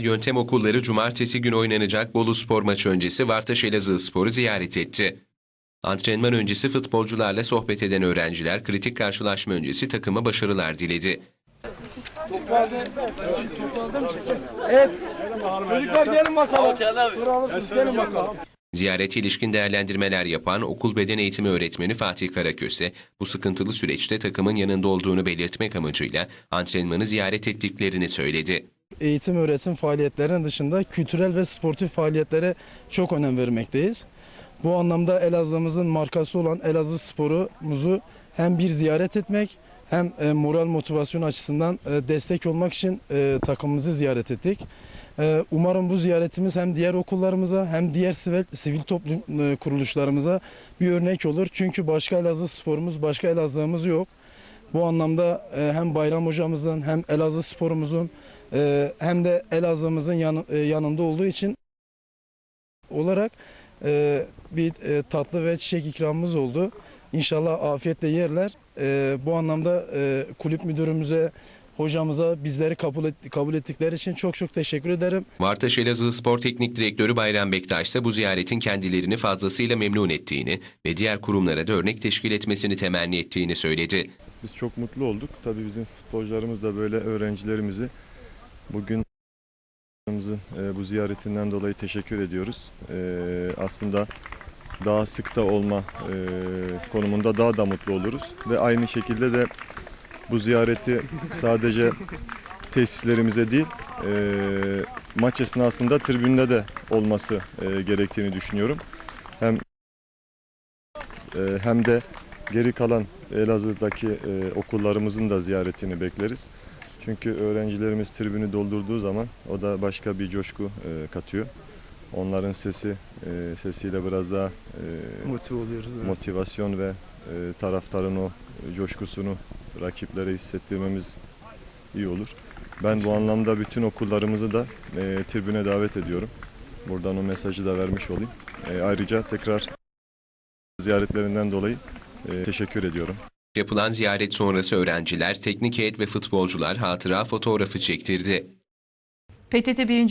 Yöntem okulları cumartesi günü oynanacak Bolu Spor maçı öncesi Vartaş Elazığ Spor'u ziyaret etti. Antrenman öncesi futbolcularla sohbet eden öğrenciler kritik karşılaşma öncesi takıma başarılar diledi. Evet. Çocuklar gelin bakalım. Sıralı siz gelin bakalım. Ziyarete ilişkin değerlendirmeler yapan okul beden eğitimi öğretmeni Fatih Karaköse, bu sıkıntılı süreçte takımın yanında olduğunu belirtmek amacıyla antrenmanı ziyaret ettiklerini söyledi. Eğitim öğretim faaliyetlerinin dışında kültürel ve sportif faaliyetlere çok önem vermekteyiz. Bu anlamda Elazığ'ımızın markası olan Elazığ sporumuzu hem bir ziyaret etmek hem e, moral motivasyon açısından e, destek olmak için e, takımımızı ziyaret ettik. Umarım bu ziyaretimiz hem diğer okullarımıza hem diğer sivil, sivil toplum kuruluşlarımıza bir örnek olur. Çünkü başka Elazığ sporumuz, başka Elazığ'ımız yok. Bu anlamda e, hem Bayram hocamızın hem Elazığ sporumuzun e, hem de Elazığ'ımızın e, yanında olduğu için olarak bir tatlı ve çiçek ikramımız oldu. İnşallah afiyetle yerler. Bu anlamda kulüp müdürümüze, hocamıza bizleri kabul, et, kabul ettikleri için çok çok teşekkür ederim. Vartaş Elazığ Spor Teknik Direktörü Bayram Bektaş ise bu ziyaretin kendilerini fazlasıyla memnun ettiğini ve diğer kurumlara da örnek teşkil etmesini temenni ettiğini söyledi. Biz çok mutlu olduk. Tabii bizim futbolcularımız da böyle öğrencilerimizi bugün e, bu ziyaretinden dolayı teşekkür ediyoruz. E, aslında daha sık da olma e, konumunda daha da mutlu oluruz. Ve aynı şekilde de bu ziyareti sadece tesislerimize değil e, maç esnasında tribünde de olması e, gerektiğini düşünüyorum. Hem e, hem de geri kalan Elazığ'daki e, okullarımızın da ziyaretini bekleriz. Çünkü öğrencilerimiz tribünü doldurduğu zaman o da başka bir coşku e, katıyor. Onların sesi e, sesiyle biraz daha e, Motive oluyoruz. motivasyon ve e, taraftarın o coşkusunu rakiplere hissettirmemiz iyi olur. Ben bu anlamda bütün okullarımızı da e, tribüne davet ediyorum. Buradan o mesajı da vermiş olayım. E, ayrıca tekrar ziyaretlerinden dolayı e, teşekkür ediyorum. Yapılan ziyaret sonrası öğrenciler, teknik heyet ve futbolcular hatıra fotoğrafı çektirdi. PTT 1.